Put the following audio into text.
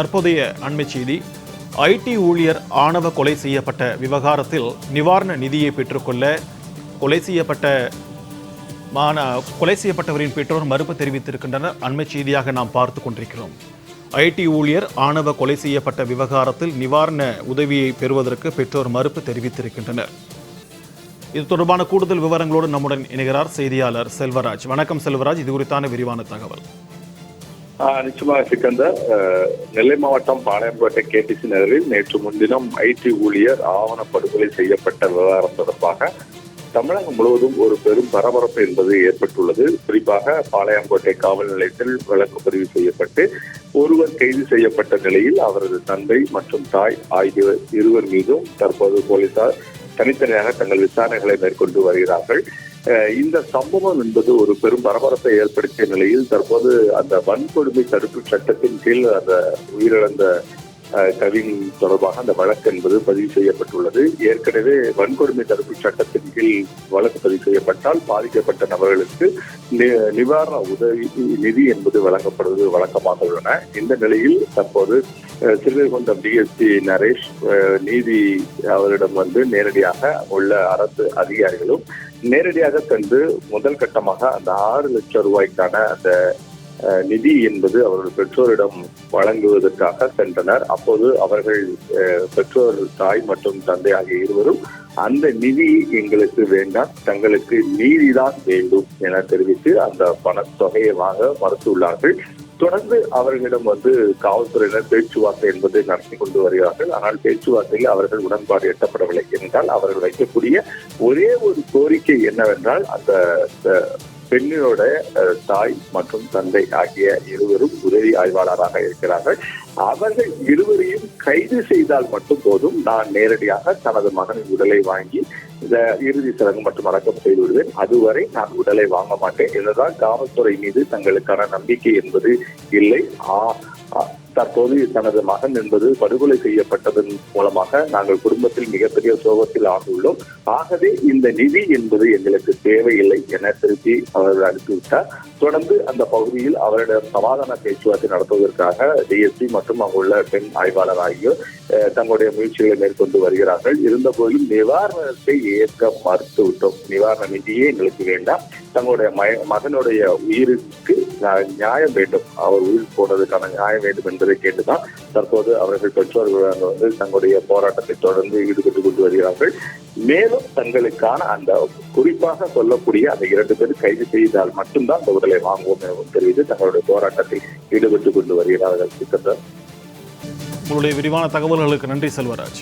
தற்போதைய அண்மை செய்தி ஐடி ஊழியர் ஆணவ கொலை செய்யப்பட்ட விவகாரத்தில் நிவாரண நிதியை பெற்றுக்கொள்ள கொலை செய்யப்பட்ட மான கொலை செய்யப்பட்டவரின் பெற்றோர் மறுப்பு தெரிவித்திருக்கின்றனர். அண்மை செய்தியாக நாம் பார்த்து கொண்டிருக்கிறோம். ஐடி ஊழியர் ஆணவ கொலை செய்யப்பட்ட விவகாரத்தில் நிவாரண உதவியை பெறுவதற்கு பெற்றோர் மறுப்பு தெரிவித்திருக்கின்றனர். இது தொடர்பான கூடுதல் விவரங்களோடு நம்முடன் இணைகிறார் செய்தியாளர் செல்வராஜ். வணக்கம் செல்வராஜ். இது குறித்தான விரிவான தகவல். நிச்சயமாக சிக்கந்தர் நெல்லை மாவட்டம் பாளையங்கோட்டை கேடிசி நகரில் நேற்று முன்தினம் ஐடி ஊழியர் ஆவணப்படுகொலை செய்யப்பட்ட விவகாரம் தொடர்பாக தமிழகம் முழுவதும் ஒரு பெரும் பரபரப்பு என்பது ஏற்பட்டுள்ளது. குறிப்பாக பாளையங்கோட்டை காவல் நிலையத்தில் வழக்கு பதிவு செய்யப்பட்டு ஒருவர் கைது செய்யப்பட்ட நிலையில் அவரது தந்தை மற்றும் தாய் ஆகிய இருவர் மீதும் தற்போது போலீசார் தனித்தனியாக தங்கள் விசாரணைகளை மேற்கொண்டு வருகிறார்கள். இந்த சம்பவம் என்பது ஒரு பெரும் பரபரப்பை ஏற்படுத்திய நிலையில் தற்போது அந்த வன்கொடுமை தடுப்பு சட்டத்தின் கீழ் அந்த உயிரிழந்த அஹ், கவின் தொடர்பாக அந்த வழக்கு என்பது பதிவு செய்யப்பட்டுள்ளது. ஏற்கனவே வன்கொடுமை தடுப்பு சட்டத்தின் கீழ் வழக்கு பதிவு செய்யப்பட்டால் பாதிக்கப்பட்ட நபர்களுக்கு நி- நிவாரண உதவி நிதி என்பது வழங்கப்படுவது வழக்கமாக உள்ளன. இந்த நிலையில் தற்போது அஹ், டிஎஸ்பி நரேஷ் அஹ், நீதி அவரிடம் வந்து நேரடியாக உள்ள அரசு அதிகாரிகளும் நேரடியாக சென்று முதல் கட்டமாக அந்த ஆறு லட்சம் ரூபாய்க்கான அந்த அஹ், நிதி என்பது அவர்கள் பெற்றோரிடம் வழங்குவதற்காக சென்றனர். அப்போது அவர்கள் அஹ், பெற்றோர் தாய் மற்றும் தந்தை ஆகிய இருவரும் அந்த நிதி எங்களுக்கு வேண்டாம் தங்களுக்கு நீதிதான் வேண்டும் என தெரிவித்து அந்த பணத்தொகையை வாங்க மறுத்துள்ளார்கள். தொடர்ந்து அவர்களிடம் வந்து காவல்துறையினர் பேச்சுவார்த்தை என்பது நடத்தி கொண்டு வருகிறார்கள். ஆனால் பேச்சுவார்த்தையில் அவர்கள் உடன்பாடு எட்டப்படவில்லை. என்றால் அவர்கள் வைக்கக்கூடிய ஒரே ஒரு கோரிக்கை என்னவென்றால் அந்த பெண்ணினோட தாய் மற்றும் தந்தை ஆகிய இருவரும் உதவி ஆய்வாளராக இருக்கிறார்கள். அவர்கள் இருவரையும் கைது செய்தால் மட்டும் போதும் நான் நேரடியாக தனது மகனின் உடலை வாங்கி இந்த இறுதி சடங்கு மற்றும் அடக்கம் செய்து விடுவேன். அதுவரை நான் உடலை வாங்க மாட்டேன். இதுதான் காவல்துறை மீது தங்களுக்கான நம்பிக்கை என்பது இல்லை. ஆ- தற்போது தனது மகன் என்பது படுகொலை செய்யப்பட்டதன் மூலமாக நாங்கள் குடும்பத்தில் மிகப்பெரிய சோகத்தில் ஆகியுள்ளோம் ஆகவே இந்த நிதி என்பது எங்களுக்கு தேவையில்லை என திருப்பி அவர் அனுப்பிவிட்டார். தொடர்ந்து அந்த பகுதியில் அவரிடம் சமாதான பேச்சுவார்த்தை நடத்துவதற்காக டிஎஸ்பி மற்றும் அங்குள்ள பெண் ஆய்வாளர் ஆகியோர் தங்களுடைய முயற்சிகளை மேற்கொண்டு வருகிறார்கள். இருந்தபோதிலும் நிவாரணத்தை ஏற்க மறுத்துவிட்டோம். நிவாரண நிதியே எங்களுக்கு வேண்டாம். தங்களுடைய மய- மகனுடைய உயிருக்கு நியாயம் வேண்டும். அவர் உயிர் போனதுக்கான நியாயம் வேண்டும் என்பதை கேட்டுதான் தற்போது அவர்கள் பெற்றோர்கள் வந்து தங்களுடைய போராட்டத்தை தொடர்ந்து ஈடுபட்டு கொண்டு வருகிறார்கள். மேலும் தங்களுக்கான அந்த குறிப்பாக சொல்லக்கூடிய அந்த இரண்டு பேர் கைது செய்தால் மட்டும்தான் இந்த உடலை வாங்குவோம் எனவும் தெரிவித்து தங்களுடைய போராட்டத்தில் ஈடுபட்டு கொண்டு வருகிறார்கள். சிக்கந்தர் உங்களுடைய விரிவான தகவல்களுக்கு நன்றி செல்வராஜ்.